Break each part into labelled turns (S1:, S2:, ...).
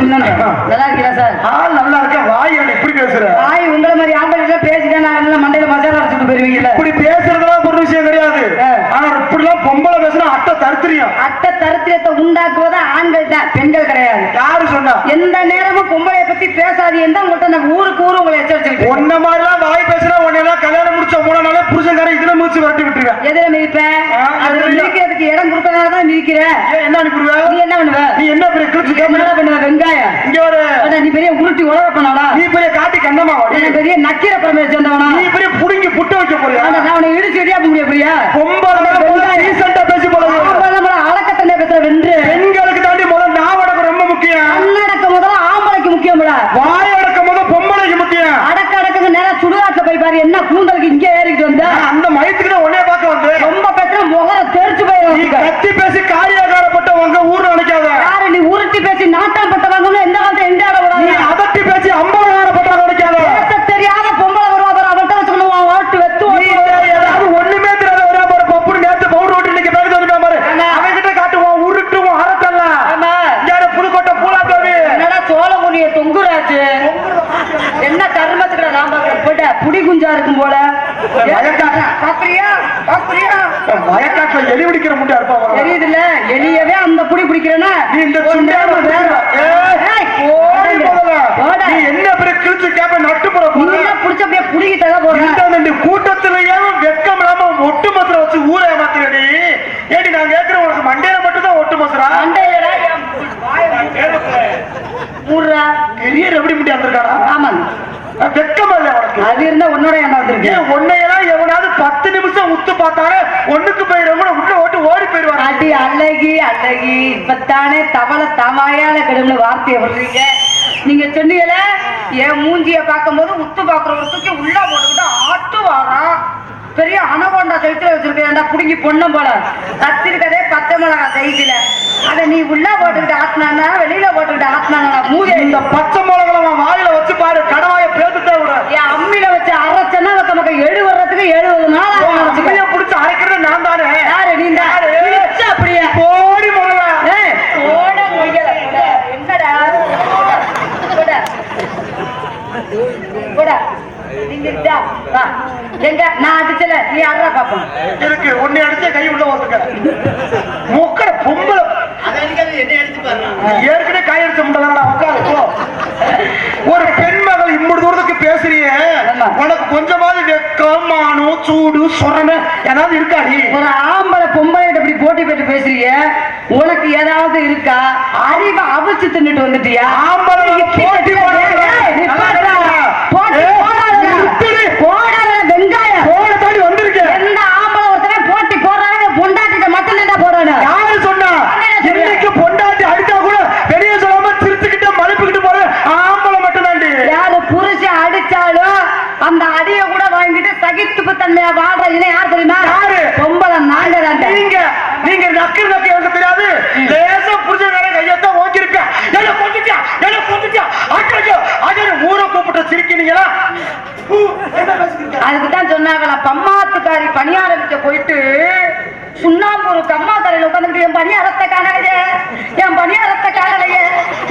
S1: நல்லா இருக்கீங்களா சார்?
S2: ஆள் நல்லா இருக்க வாய் என்ன இப்படி பேசுற?
S1: ஆய் உங்களை மாதிரி ஆம்பளை பேசிட்டா நான் மண்டையில மசாலா அரைச்சிட்டு போயிருவீங்கல்ல.
S2: இப்படி பேசுறதெல்லாம் ஒரு விஷயம் கிடையாது
S1: ஆ.
S2: ஆனா இப்படிலாம் பொம்பளை பேசுனா அட்டை தருத்திரியம்.
S1: அட்ட தரித்திரத்தை உண்டாக்குவது ஆண்கள் தான் பெண்கள் கிடையாது.
S2: யாரு சொன்னா?
S1: எந்த நேரமும் பொம்பளைய பத்தி பேசாதீங்கன்னு தான் உங்கள்கிட்ட நான் ஊருக்கு ஊரு உங்களை எச்சரிச்சுக்கிட்டு இருக்கேன்.
S2: உன்ன மாதிரிலாம் வாய் பேசுனா உன்னை எல்லாம் கல்யாணம் முடிச்ச மூணு நாளே புருஷன்காரன் இதுல மூச்சு விரட்டி விட்டுருவேன்
S1: எதுல மிதிப்பேன் அதுல? மிதிக்கிறதுக்கு இடம் கொடுத்தனால தான் மிதிக்கிறேன்
S2: என்ன அனுப்பிடுவ?
S1: நீ என்ன பண்ணுவ?
S2: நீ என்ன பெரிய கிழிச்சு
S1: என்ன பண்ணுவ வெங்காயம்?
S2: இங்க ஒரு
S1: நீ பெரிய உருட்டி உழவ பண்ணாடா
S2: நீ பெரிய காட்டி
S1: நீ பெரிய நக்கீர பரமையை சேர்ந்தவனா?
S2: நீ பெரிய புடுங்கி புட்டு வைக்க போறியா?
S1: நான் உன்னை இடிச்சு இடியா முடிய புரியா?
S2: பொம்பளை ரீசெண்டா பேசி போல
S1: அழக்கத்தண்டை பேசுற வென்று
S2: பெண்களுக்கு தாண்டி முதல்ல நான் உனக்கு ரொம்ப முக்கியம்
S1: அண்ணடக்க முதல்ல ஆம்பளைக்கு முக்கியம்ல
S2: வாய் அடக்கும் போது பொம்பளைக்கு முக்கியம்
S1: அடக்க அடக்கு நேரம் சுடுகாட்டுல போய் பாரு என்ன கூந்தலுக்கு இங்கே ஏறிக்கிட்டு வந்த
S2: நான் அந்த மயத்துக்கு தான் உன்னைய பார்க்க வந்து
S1: ரொம்ப பேசுற முகர தெரிச்சு
S2: நீ
S1: போயிடும்
S2: கத்தி பேசி காரியாகாரப்பட்ட உங்க ஊர் நினைக்காத
S1: யாரு நீ உருட்டி பேசி நாட்டம் பட்டவங்க எந்த காலத்துல எந்த ஆட
S2: நீ
S1: விடாத
S2: அதட்டி பேசி அம்பலகாரப்பட்ட நினைக்காத
S1: பேச தெரியாத பொம்பளை வருவா பாரு அவள்கிட்ட வச்சுக்கணும் உன் ஓட்டு வெத்து
S2: நீ ஏதாவது ஒண்ணுமே தெரியாத ஒரு பாரு பப்புனு நேத்து பவுடர் ஓட்டி இன்னைக்கு பேருக்கு வந்து பாரு
S1: ஆமா.
S2: அவன்கிட்ட காட்டுவோம் உருட்டுவோம் அரத்தல்ல
S1: ஆமா.
S2: யார புதுக்கோட்டை பூலாத்தேவி
S1: என்னடா சோழ முனிய தொங்குராஜு என்ன கர்மத்துக்கு நான் பாக்குறேன் போட்ட புடி குஞ்சா இருக்கும் போல
S2: வயக்காட்டு.
S1: பாக்குறியா பாக்குறியா
S2: வயக்காட்டுல எலி பிடிக்கிற முட்டை இருப்பா அவன்.
S1: தெரியுதுல்ல எலியவே
S2: நீ இந்த வேற. நீ என்ன பெரிய கிழிச்சு கேப்ப நட்டு போற?
S1: நீ
S2: போற
S1: தான் புடிச்ச அப்படியே புடிக்கிட்டதா போடுற
S2: இந்த கூட்டத்திலேயே வெக்கம் இல்லாம ஒட்டு மத்திர வச்சு ஊரை ஏமாத்திரடி ஏடி நான் கேக்குறேன் உனக்கு மண்டையில மட்டும் தான் ஒட்டு மசுரா
S1: மண்டையிலடா
S2: பெரிய எப்படி முடி வந்திருக்காடா
S1: ஆமாங்க.
S2: வெக்கம் இல்ல உனக்கு?
S1: அது இருந்தா உன்னோட என்ன வந்திருக்கு
S2: ஏன் உன்னையெல்லாம் எவனாவது பத்து நிமிஷம் உத்து பார்த்தாலே ஒண்ணுக்கு போயிடுறவங்க உள்ள ஓட்டு ஓடி போயிடுவாங்க
S1: அடி அழகி அழகி. இப்பத்தானே தவளை தமாயால கெடும்னு வார்த்தையை விடுறீங்க நீங்க சொன்னீங்கல்ல என் மூஞ்சிய பார்க்கும்போது உத்து பாக்குறவருக்கு உள்ள போட்டுக்கிட்டு ஆட்டு வாரான் பெரிய அனகொண்டா சைத்துல வச்சிருக்கேன்டா புடுங்கி பொண்ணு போல. கத்திருக்கதே பச்சை மிளகா சைஸ்ல அத நீ உள்ள போட்டுக்கிட்டு ஆட்டினானா வெளியில போட்டுக்கிட்டு ஆட்டினானா மூஞ்சி
S2: இந்த பச்சை மிளகாய் வாயில வச்சு பாரு கடவாய பேத்துட்டே விட.
S1: என் அம்மியில வச்சு அரைச்சனா பக்க பக்க எழு வர்றதுக்கு எழுபது நாள்
S2: புடிச்சு அரைக்கிறது நான் தானே
S1: யாரு நீ தான்
S2: யாரு?
S1: இழுச்சு அப்படியே
S2: போடி முதல்ல
S1: ஏய், ஓட முடியல, போட. என்னடா போட. போட. நீங்க இருக்கா? வா. எங்க நான் அறா பாப்போம்
S2: இருக்கு உன்னை அடிச்ச கை உள்ள வந்துக்க முக்கட பொம்பளை. ஏற்கனவே கை அடிச்ச முட்டா உட்காரு போ. ஒரு பெண் மகள் இம்பது தூரத்துக்கு பேசுறியே. உனக்கு கொஞ்சமாவது வெக்கம் மானம் சூடு சொரணை ஏதாவது இருக்காடி
S1: ஒரு ஆம்பளை பொம்பளை இப்படி போட்டி போட்டு பேசுறீங்க உனக்கு ஏதாவது இருக்கா? அறிவை அவிச்சு தின்னுட்டு வந்துட்டியா?
S2: ஆம்பளை போட்டி.
S1: போட்டி
S2: ஏய்,
S1: போடாதடா.
S2: விட்டுடு.
S1: போடாத வெங்காயம்
S2: போன தாண்டி வந்திருக்கேன்
S1: எந்த ஆம்பளை ஒருத்தன் போட்டி போடுறாங்க பொண்டாட்டிட்ட மட்டும் தான் போறானு
S2: யாரு சொன்னா இன்னைக்கு பொண்டாட்டி அடிச்சா கூட வெளியே சொல்லாம சிரிச்சுக்கிட்டு மழுப்பிக்கிட்டு போற ஆம்பளை மட்டும் தாண்டி
S1: யாரு புருஷன் அடிச்சாலும் அந்த அடிய கூட வாங்கிட்டு சகித்துப்பு தன்மையா வாழ்ற இனம் யார் தெரியுமா
S2: யாரு?
S1: பொம்பளை நாங்க தான்
S2: நீங்க நீங்க நக்கு நக்கு எனக்கு தெரியாது லேசா புரிஞ்சவங்க கையத்தான் ஓங்கிருப்பேன் என்ன கொண்டுட்டியா என்ன கொண்டுட்டியா அச்சோ அஜய் ஊரை கூப்பிட்டு சிரிக்கிறீங்களா ஹூ, என்ன பேசுறீங்க
S1: அதுக்கு தான் சொன்னாங்களா பம்மாத்துக்காரி பணியார விற்க போயிட்டு சுண்ணாம்பூர் கம்மா கரையில உட்காந்துட்டு என் பணியாரத்தை காணலையே என் பணியாரத்தை காணலையே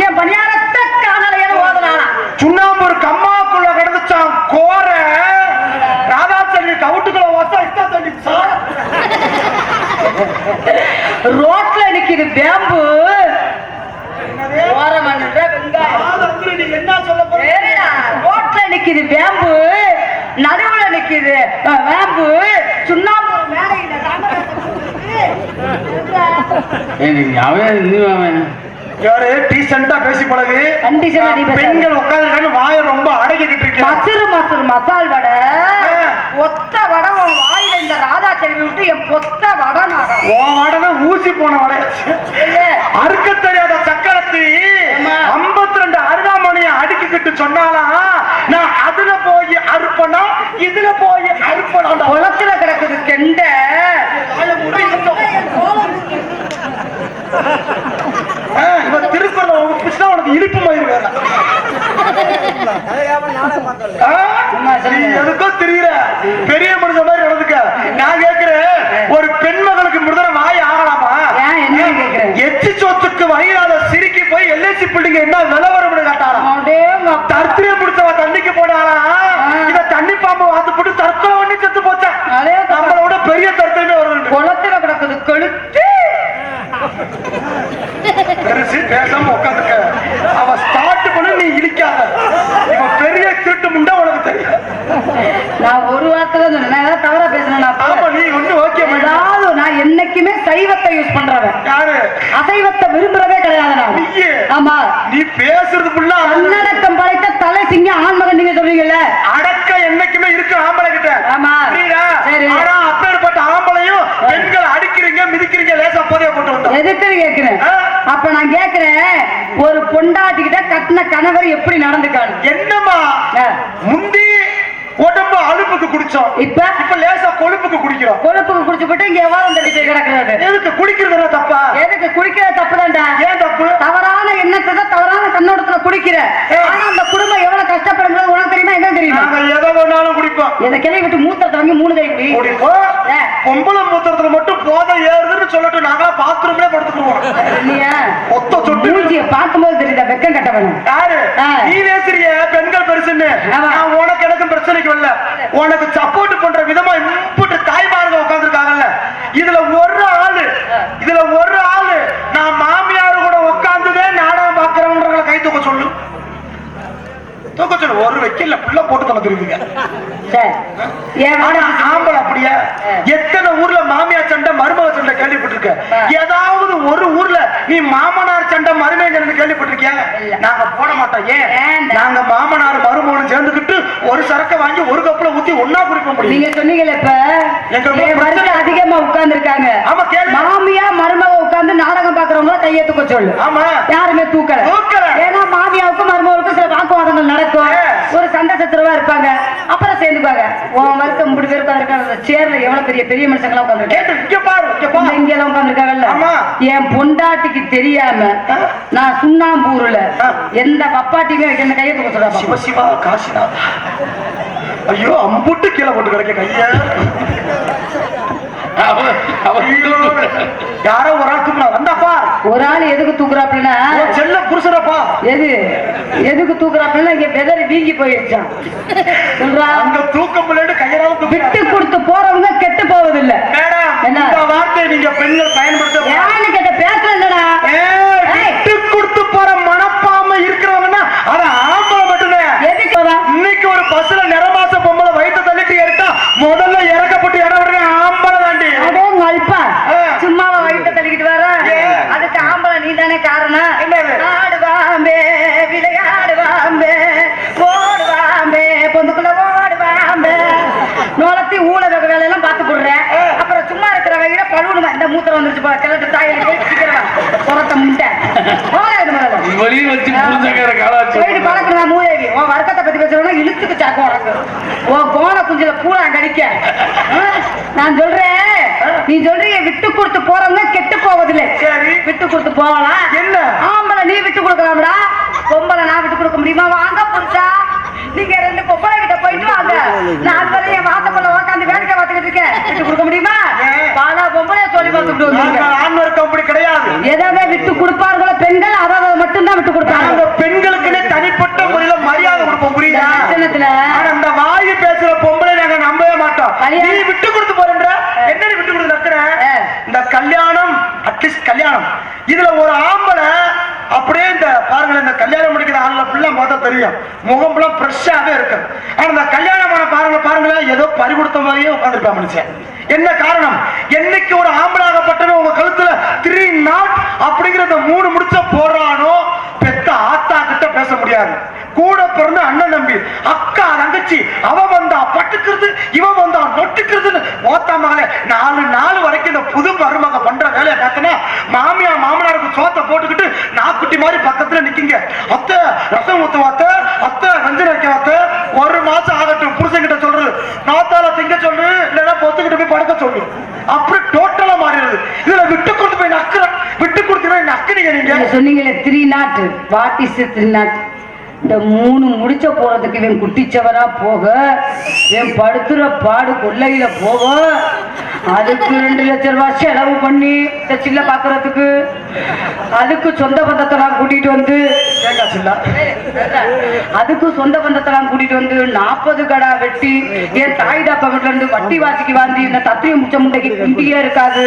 S1: என் பணியாரத்தை காணலையேன்னு ஓதுனானா
S2: சுண்ணாம்பூர் கம்மாக்குள்ள கிடந்துச்சான் கோர ராதாச்சலி கவுட்டுக்குள்ள வச்சா இஷ்டம் தண்டிச்சா
S1: நிக்குது பேம்பு.
S2: என்ன சொல்ல
S1: ரோட்ல நிக்குது வேம்பு நடுவுல நிக்குது வேம்பு சுண்ணாம்பு.
S2: பெண்கள் உட்கார்ந்து வாய ரொம்ப அடக்கிட்டு இருக்கேன்
S1: மசுறு மசுறு மசால் வடை. ஒத்த வடை வாயில இந்த ராதா செல்வி விட்டு என் பொத்த வடை
S2: உன் வடை ஊசி போன வடையாச்சு அறுக்க தெரியாத சக்கரத்தி. 52 ரெண்டு அருகாமணியை அடுக்கிக்கிட்டு சொன்னாலாம் நான் அதுல போய் அறுப்பனா? இதுல போய் அறுப்பனா
S1: குளத்துல கிடக்குது கெண்ட.
S2: இவன் திருக்குறள் உப்புச்சுனா உனக்கு இனிப்பு மயிர் வேற. எதுக்கோ பெரிய மனுஷன் மாதிரி நடந்துக்க நான் கேக்குறேன் தண்ணிக்கு என்ன விலை வரும்னு கேட்டாராம்
S1: அடேங்கப்பா.
S2: தர்த்திரிய பிடிச்சவ தண்ணிக்கு போனாரா இத தண்ணி பாம்பு வாத்து போட்டு தற்கொலை பண்ணி செத்து போச்சா
S1: அடேங்கப்பா.
S2: நம்மளை விட பெரிய தர்த்தமே வரும்
S1: குளத்துல கிடக்குது கழுத்து
S2: பெருசு பேசாம உட்காந்துக்க அவ ஸ்டார்ட் பண்ணி நீ இழிக்காத இவன் பெரிய திருட்டு முண்டா உனக்கு தெரியும்
S1: நான் ஒரு வார்த்தை தான் சொன்னேன் நான் ஏதாவது தவறா பேசுறேன்
S2: ஆமா நீ ஒண்ணு ஓகே
S1: அதாவது நான் என்னைக்குமே சைவத்தை யூஸ் பண்றவன்.
S2: யாரு?
S1: அசைவத்தை விரும்புறதே கிடையாது நான். ஆமா.
S2: நீ பேசுறது ஃபுல்லா
S1: தன்னடக்கம் படைத்த தலை சிங்க ஆண்மகன் நீங்க சொல்றீங்கல்ல?
S2: அடக்க என்னைக்குமே இருக்கு ஆம்பளை கிட்ட
S1: ஆமா.
S2: புரியுதா?
S1: சரி.
S2: ஆனா அப்பேற்பட்ட ஆம்பளையும் பெண்கள் அடிக்கிறீங்க மிதிக்கிறீங்க லேசா போதைய போட்டு வந்தோம்.
S1: எதுக்கு கேக்குறேன்? அப்ப நான் கேக்குறேன் ஒரு பொண்டாட்டிக்கிட்ட கட்டின கணவர் எப்படி நடந்துக்கானு
S2: என்னம்மா?
S1: ஆ.
S2: அலுப்புக்கு குடிச்சோம்
S1: இப்ப?
S2: இப்ப லேசா கொழுப்புக்கு குடிக்கிறோம்
S1: கொழுப்புக்கு குடிச்சு போட்டு இங்க எவ்வளவு தள்ளி போய் கிடக்குறாரு
S2: எதுக்கு குடிக்கிறது தப்பா?
S1: எதுக்கு குடிக்கிறது தப்புதான்டா?
S2: ஏன் தப்பு?
S1: தவறான எண்ணத்தை தான் தவறான கண்ணோட்டத்துல குடிக்கிற. ஆனா அந்த குடும்பம் எவ்வளவு கஷ்டப்படுங்கிறது உனக்கு தெரியுமா? என்ன தெரியுமா?
S2: எதை வேணாலும் குடிப்போம்.
S1: இந்த கிளை விட்டு மூத்தத்தை வாங்கி மூணு கை குடி.
S2: குடிப்போம். பொம்பளை மூத்திரத்துல மட்டும் போதை ஏறுதுன்னு சொல்லிட்டு நாங்களா பாத்ரூம்லயே படுத்துக்குவோம்.
S1: இல்லையா?
S2: ஒத்த சொட்டு.
S1: மூஞ்சிய பார்க்கும்போது தெரியுதா? வெக்கம் கட்டவன.
S2: யாரு?
S1: ஆ.
S2: நீ பேசுறிய பெண்கள் பெருசுன்னு. உனக்கு எனக்கு பிரச்சனைக்கு வரல உனக்கு சப்போர்ட் பண்ற விதமா இம்புட்டு தாய்மார்கள் உட்கார்ந்துருக்காங்கல்ல. இதுல ஒரு ஆளு இதுல ஒரு ஆளு நான் மாமியார் கூட உட்கார்ந்துதே நாடகம் பாக்குறவங்களை கை தூக்க சொல்லு சொல்லு ஒரு வைக்கல புள்ள போட்டு திரும்பிங்க
S1: வேணாம்?
S2: ஆம்பளை அப்படியே எத்தனை ஊர்ல மாமியார் சண்டை மருமக சண்டை கேள்விப்பட்டிருக்க?
S1: ஆ.
S2: ஏதாவது ஒரு ஊர்ல நீ மாமனார் சண்டை மருமக சண்டை கேள்விப்பட்டிருக்கியா. நாங்க போட மாட்டோம். ஏன். நாங்க மாமனார் மருமகனும் சேர்ந்துக்கிட்டு ஒரு சரக்க வாங்கி ஒரு கப்புல ஊத்தி ஒன்னா குடிக்க முடியும்.
S1: நீங்க சொன்னீங்கல்ல இப்ப?
S2: எங்க
S1: அதிகமா உட்கார்ந்து இருக்காங்க
S2: ஆமா
S1: மாமியா மருமக உட்கார்ந்து நாடகம் பாக்குறவங்க கையை தூக்க சொல்லு.
S2: ஆமா.
S1: யாருமே தூக்கல. ஏன்னா மாமியாவுக்கும் மருமகளுக்கும் வாக்குவாதங்கள் நடக்கும். ஒரு சண்டை சத்துருவா இருப்பாங்க. அப்புறம் சேர்ந்துப்பாங்க உன் வருஷம் மூணு பேர் உட்காந்துருக்காங்க சேர்ல எவ்வளவு பெரிய பெரிய மனுஷங்களாம் உட்காந்துருக்காங்க
S2: இங்க
S1: எல்லாம் உட்காந்துருக்காங்கல்ல. என் பொண்டாட்டிக்கு தெரியாம. நான் சுண்ணாம்பூர்ல. எந்த பப்பாட்டியுமே வைக்க கையை தூக்க சொல்றா
S2: சிவ சிவா காசிநாத். ஐயோ அம்புட்டு கீழே போட்டு கிடக்க கைய. யாரோ ஒரு ஆள் தூக்குனா வந்தாப்பா
S1: ஒரு ஆள் எதுக்கு தூக்குறாப்புலன்னா?
S2: உன் செல்ல புருஷனப்பா.
S1: எது? எதுக்கு தூக்குறாப்புலன்னா இங்க வெதறி வீங்கி போயிடுச்சான் சொல்றா?
S2: அங்க தூக்க முடியல கையெல்லாம்
S1: விட்டு கொடுத்து போறவங்க கெட்டு போவதில்லை.
S2: மேடம்
S1: என்ன?
S2: இந்த வார்த்தையை நீங்க பெண்கள் பயன்படுத்த
S1: இந்த மூத்திரம் வந்துருச்சு போல. கிழட்டு சீக்கிரம் புறத்த முட்டை.
S3: இவரையும் வச்சு புரிஞ்சங்கிற காலாச்சு
S1: போயிட்டு பழக்கிறா மூதேவி? உன் வர்க்கத்தை பத்தி பேசுறவனா இழுத்துக்கு சாக்கு உனக்கு உன் கோண குஞ்சில பூரா கடிக்க? நான் சொல்றேன். நீ சொல்றீங்க விட்டு கொடுத்து போறவங்க கெட்டு போவதில்லை.
S2: சரி.
S1: விட்டு கொடுத்து போகலாம்
S2: என்ன?
S1: ஆம்பளை நீ விட்டு கொடுக்கலாம்டா. பொம்பளை நான் விட்டு கொடுக்க முடியுமா? வாங்க புரிச்சா நீங்க ரெண்டு பொம்பளை கிட்ட போயிட்டு வாங்க. நான் வரை என் வாசப்பள்ள உட்காந்து வேடிக்கை பார்த்துக்கிட்டு இருக்கேன். விட்டு கொடுக்க முடியுமா? பொம்பளைய சொல்லி பார்த்துட்டு
S2: நாங்க
S1: வந்துருக்கேன்
S2: ஆண்வர் கம்பெனி கிடையாது.
S1: எதாவது விட்டு கொடுப்பார்களோ பெண்கள் அதை மட்டும்தான் விட்டு கொடுப்பாங்க.
S2: பெண்களுக்குன்னு தனிப்பட்ட முறையில மரியாதை கொடுப்போம் புரியுதா? அந்த வாயு பேசுற பொம்பளை நாங்க நம்பவே மாட்டோம். நீ விட்டு கொடுத்து போறேன்ற. என்ன விட்டு கொடுத்து. இந்த கல்யாணம் அட்லீஸ்ட் கல்யாணம். இதுல ஒரு ஆம்பளை அப்படியே இந்த பாருங்களேன் இந்த கல்யாணம் முடிக்கிற ஆள்ல ஃபுல்லா பார்த்தா தெரியும். முகம் ஃபுல்லா ஃப்ரெஷ்ஷாவே இருக்கு. ஆனா இந்த கல்யாணமான பாருங்க பாருங்களேன் ஏதோ பறி கொடுத்த மாதிரியே உட்காந்துருப்பா மனுஷன். என்ன காரணம்? என்னைக்கு ஒரு ஆம்பளாகப்பட்டவன் உங்க கழுத்துல த்ரீ நாட் அப்படிங்கிற இந்த மூணு முடிச்ச போடுறானோ பெத்த ஆத்தா கிட்ட முடியாது. கூட பிறந்த அண்ணன் நம்பி அக்கா தங்கச்சி அவ வந்தா பட்டுக்கிறது இவ வந்தா நொட்டுக்கிறதுன்னு ஓத்தா மகளே நாலு நாள் வரைக்கும் இந்த புது மருமக பண்ற வேலையை பார்த்தனா மாமியா மாமனாருக்கு சோத்த போட்டுக்கிட்டு நாக்குட்டி மாதிரி பக்கத்துல நிக்கீங்க. அத்தை ரசம் ஊத்து வாத்த அத்தை வெஞ்சன வைக்க வாத்த ஒரு மாசம் ஆகட்டும் புருஷன் கிட்ட சொல்றது. நாத்தால திங்க சொல்லு இல்லைன்னா பொத்துக்கிட்டு போய் படுக்க சொல்லு. அப்படி டோட்டலா மாறிடுது. இதுல விட்டு கொடுத்து போய் நக்குறேன் விட்டு கொடுத்தீங்கன்னா நக்குறீங்க நீங்க.
S1: சொன்னீங்களே three knot what is three knot இந்த மூணு முடிச்ச போறதுக்கு இவன் குட்டிச்சவரா போக இவன் படுத்துற பாடு கொள்ளையில போக அதுக்கு ரெண்டு லட்சம் ரூபாய் செலவு பண்ணி இந்த சில்ல பாக்குறதுக்கு. அதுக்கு சொந்த பந்தத்தெல்லாம் கூட்டிட்டு வந்து
S2: தேங்காய் சில்லா
S1: அதுக்கு சொந்த பந்தத்தெல்லாம் கூட்டிட்டு வந்து நாற்பது கடா வெட்டி என் தாய் தாப்பா வீட்டுல இருந்து வட்டி வாசிக்கு வாந்தி இந்த தத்தியம் முச்ச முண்டைக்கு குண்டியே இருக்காது.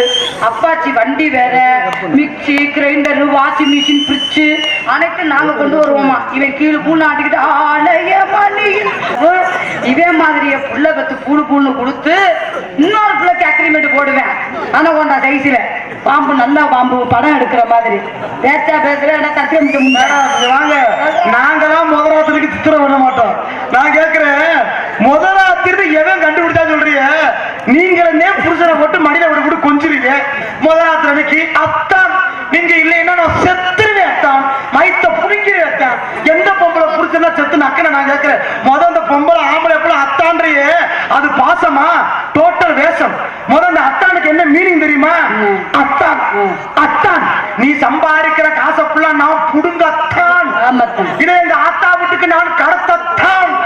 S1: அப்பாச்சி வண்டி வேற mixie grinder washing machine fridge அனைத்தும் நாங்க கொண்டு வருவோமா? இவன் கீழே பூ ஆட்டிக்கிட்டு ஆலய மணியில். இவன் மாதிரிய புள்ள பத்து பூணு பூணு கொடுத்து இன்னொரு பிள்ளைக்கு அக்ரிமெண்ட் போடுவேன். ஆனா கொண்டா சைஸ்ல பாம்பு நல்லா பாம்பு படம் எடுக்கிற மாதிரி. பேச்சா முச்ச முண்டை
S2: மேடம், இங்க வாங்க. நாங்கெல்லாம் முதலாத்திரிக்கு சித்திரம் பண்ண மாட்டோம். நான் கேக்குறேன் முதலாத்திரி எவன் கண்டுபிடிச்சா சொல்றீங்க நீங்களே புருஷனை போட்டு மடியில விட கூட கொஞ்சிருங்க முதலாத்திரி அன்னைக்கு அத்தான். நீங்க இல்லைன்னா நான் செத்துருவேன் அத்தான். மைத்த புடிக்கிறேன் அத்தான். எந்த பொம்பளை புருஷனா செத்து நக்கன நான் கேக்குறேன். முத அந்த பொம்பளை ஆம்பளை எப்பல அத்தான்றியே. அது பாசமா? டோட்டல் வேஷம். முத அந்த அத்தானுக்கு என்ன மீனிங் தெரியுமா? அத்தான். அத்தான். நீ சம்பாதிக்கிற காசை ஃபுல்லா நான் புடுங்கத்தான்
S1: ஆமாத்தான்
S2: இதை எங்க ஆத்தா வீட்டுக்கு நான் கடத்த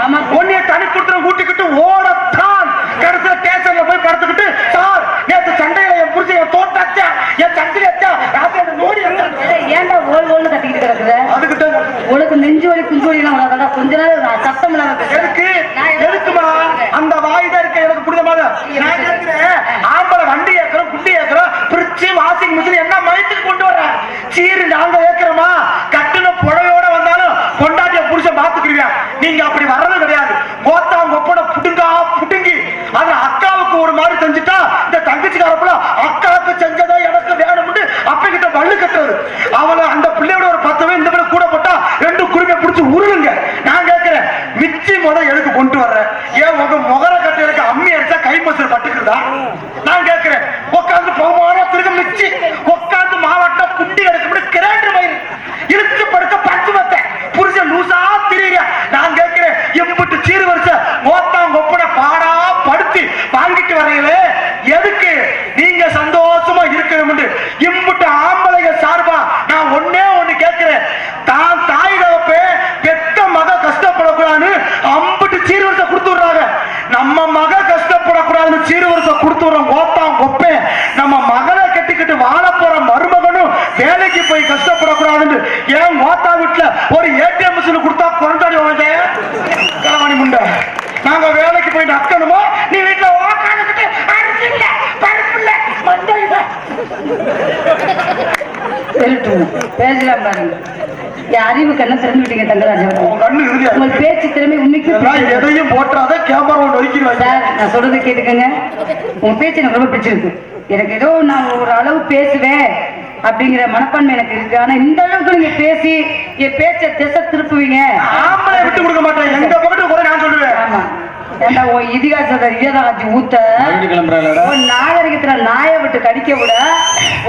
S1: ஆமா.
S2: உன்னைய தனி குற்றம் கூட்டிக்கிட்டு ஓடத்தான் கடைசியில ஸ்டேஷன்ல போய் படுத்துக்கிட்டு சார் நேத்து சண்டையில என் புரிஞ்ச என் தோட்டாச்சா என் சந்திரி அச்சா ராத்திரி நோடி
S1: ஏய், ஏன்டா ஓல் ஓல்னு கத்திக்கிட்டு கிடக்குற
S2: அதுக்கிட்ட
S1: உனக்கு நெஞ்சு வலி குஞ்சு வலி எல்லாம் வராதடா கொஞ்ச நேரம் நான் சத்தம் இல்லாம பேசுறேன்.
S2: எதுக்கு
S1: நான் எதுக்கு
S2: எதுக்குமா அந்த வாய் தான் இருக்கு எனக்கு புரியுதமா நான் கேட்கிறேன் ஆம்பளை வண்டி ஏக்கிறோம் குண்டி ஏக்கிறோம் பிரிச்சு வாஷிங் மிஷின் என்ன மயத்துக்கு கொண்டு வர்றேன் சீரு நாங்க ஏக்கிறோமா கட்டுன புடவையோட வந்தாலும் பொண்டாட்டிய புருஷன் பாத்துக்கிறியா நீங்க அப்படி வர்றது கிடையாது. கோத்தா ஒப்பட புடுங்கா புடுங்கி. அது அக்காவுக்கு ஒரு மாதிரி செஞ்சுட்டா இந்த தங்கச்சிக்காரப்புல அக்காவுக்கு செஞ்சதா எனக்கு வேணும்னு அப்ப கிட்ட வள்ளு கட்டுறது. அவளை அந்த பிள்ளையோட ஒரு பத்து பேர் இந்த பிள்ளை கூட போட்டா ரெண்டு குருமையை பிடிச்சி உருளுங்க. நான் கேட்கிறேன் மிச்சி முத எதுக்கு கொண்டு வர்றேன் ஏன் உங்க முகர கட்டைகளுக்கு அம்மி அடிச்சா கை மசில் பட்டுக்குதா நான் கேட்கிறேன் உட்காந்து போகமான திரும்ப மிச்சி உட்காந்து மாவாட்ட குண்டி எடுக்க கிரைண்டர் மயிறு இழுத்து படுக்க பத்து மத்த புருஷன் லூசா திரியா நான் கேட்கிறேன் எம்பிட்டு சீர் வருஷ ஓத்தாம் ஒப்பட பாடா படுத்தி வாங்கிட்டு வரீங்களே எதுக்கு நீங்க சந்தோஷமா இருக்கணும்னு இம்புட்டு ஆம்பளைங்க சார்பா நான் ஒண்ணே ஒண்ணு கேட்கிறேன் தான் தாய் தகப்பே பெத்த மக கஷ்டப்படக்கூடாதுன்னு அம்புட்டு சீர்வரிசை கொடுத்து விடுறாங்க நம்ம மக கஷ்டப்படக்கூடாதுன்னு சீர்வரிசை கொடுத்து விடுறோம் கோத்தாம் கொப்பேன் நம்ம மகளை கட்டிக்கிட்டு வாழ போற மருமகனும் வேலைக்கு போய் கஷ்டப்படக்கூடாதுன்னு ஏன் கோத்தா வீட்டுல ஒரு ஏடிஎம் மிஷின் கொடுத்தா கொண்டாடி வாங்க. கலவாணி முண்டை. நாங்க வேலைக்கு போயிட்டு அக்கணுமோ நீ வீட்டுல உக்காந்துக்கிட்டு அரிசி இல்ல பருப்பு இல்ல மண்டை இல்ல
S1: சொல்லட்டும் பேசலாம் பாருங்க. என் அறிவு கண்ணை திறந்து விட்டீங்க தங்கராஜ்? உங்கள் பேச்சு திறமை உண்மைக்கு
S2: எதையும் போட்டுறாத கேமரா
S1: சார் நான் சொல்றது கேட்டுக்கங்க. உங்க பேச்சு எனக்கு ரொம்ப பிடிச்சிருக்கு. எனக்கு ஏதோ நான் ஒரு அளவு பேசுவேன். அப்படிங்கிற மனப்பான்மை எனக்கு இருக்கு. ஆனா இந்த அளவுக்கு நீங்க பேசி என் பேச்சை திசை திருப்புவீங்க.
S2: ஆம்பளை விட்டு கொடுக்க மாட்டேன். எங்க பக்கத்து கூட நான் சொல்லுவேன்.
S1: ஆமா. ஏண்டா உன் இதிகாசத்தை ஊத்த? உன் நாகரிகத்துல நாயை விட்டு கடிக்க விட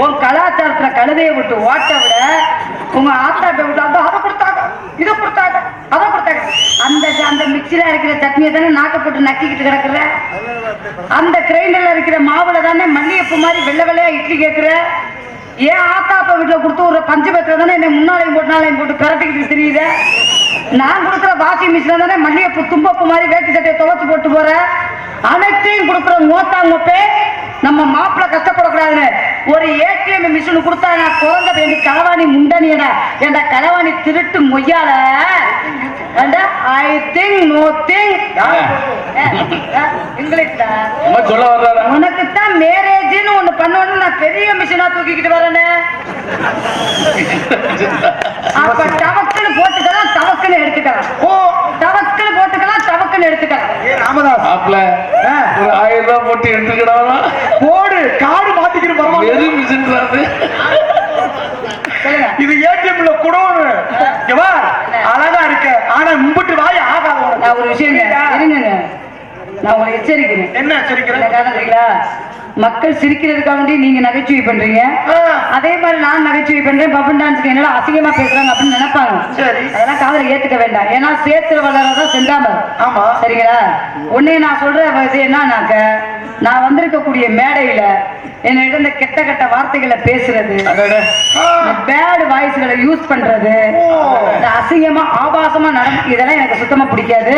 S1: உன் கலாச்சாரத்துல கழுதையை விட்டு ஓட்ட விட உங்க ஆத்தாட்ட விட்டு அந்த அதை கொடுத்தாங்க. இதை கொடுத்தாங்க. அதை கொடுத்தாங்க. அந்த அந்த மிக்சில இருக்கிற சட்னியை தானே நாக்க போட்டு நக்கிக்கிட்டு கிடக்குற? அந்த கிரைண்டர்ல இருக்கிற மாவுல தானே மல்லிகைப்பூ மாதிரி வெள்ளை வெள்ளையா இட்லி கேட்குற ஏன் ஆத்தாப்பா வீட்டுல கொடுத்து ஒரு பஞ்சு தானே? என்னை முன்னாலையும் போட்டு நாளையும் போட்டு பிரட்டிக்கிட்டு தெரியுத. நான் கொடுக்குற வாஷிங் மிஷின் தானே மல்லிகைப்பூ தும்பப்பு மாதிரி வேட்டி சட்டையை துவைச்சு போட்டு போற. அனைத்தையும் கொடுக்குற மோத்தாங்கப்பே நம்ம மாப்பிள்ள கஷ்டப்படக்கூடாதுன்னு. ஒரு ஏடிஎம் மிஷின் கொடுத்தா நான் குழந்தை வேண்டி களவாணி முண்டனியடா. ஏண்டா களவாணி திருட்டு மொய்யால I think no think English தான்
S3: சொல்ல வர்றாரா?
S1: உனக்கு தான் மேரேஜ்னு ஒண்ணு பண்ணணும் நான் பெரிய மிஷினா தூக்கிக்கிட்டு வரேனே அப்ப டவக்குன்னு போட்டுக்கலாம் தவக்குன்னு எடுத்துக்கலாம்.
S2: ஓ.
S1: தவக்குன்னு போட்டுக்கலாம் தவக்குன்னு எடுத்துக்கலாம்.
S2: ஏ ராமதாஸ்.
S3: ஒரு ஆயிரம் ரூபாய் போட்டு எடுத்துக்கிடாமா.
S2: போடு காடு மாத்திக்கிட்டு பரவாயில்ல
S3: மிஷின்றாது
S1: சொல்லுங்க.
S2: இது ஏடிஎம்ல குடோனு. இருக்க ஆனா மும்பிட்டு வாய் ஆகாத.
S1: நான் ஒரு விஷயம் இருங்க நான் உங்களை எச்சரிக்கிறேன்.
S2: என்ன
S1: மக்கள் சிரிக்கிறதுக்காக வேண்டி நீங்க நகைச்சுவை பண்றீங்க. அதே மாதிரி நான் நகைச்சுவை பண்றேன். பப்பன் டான்ஸ்க்கு என்னடா அசிங்கமா பேசுறாங்க அப்படின்னு நினைப்பாங்க.
S2: சரி.
S1: அதெல்லாம் காதல ஏத்துக்க வேண்டாம். ஏன்னா சேத்துல வளரதான் செந்தாமல் சரிங்களா? உன்னை நான் சொல்ற என்னன்னாக்க நான் வந்திருக்கக்கூடிய மேடையில என்னிடம் இந்த கெட்ட கெட்ட வார்த்தைகளை பேசுறது பேட் வாய்ஸ்களை யூஸ் பண்றது அசிங்கமா ஆபாசமா நடந்து இதெல்லாம் எனக்கு சுத்தமா பிடிக்காது.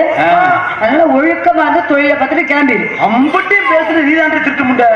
S1: அதனால ஒழுக்கமா இருந்து தொழிலை பார்த்துட்டு கிளம்பிடு
S2: அம்புட்டி பேசுறது திருட்டு முண்டை.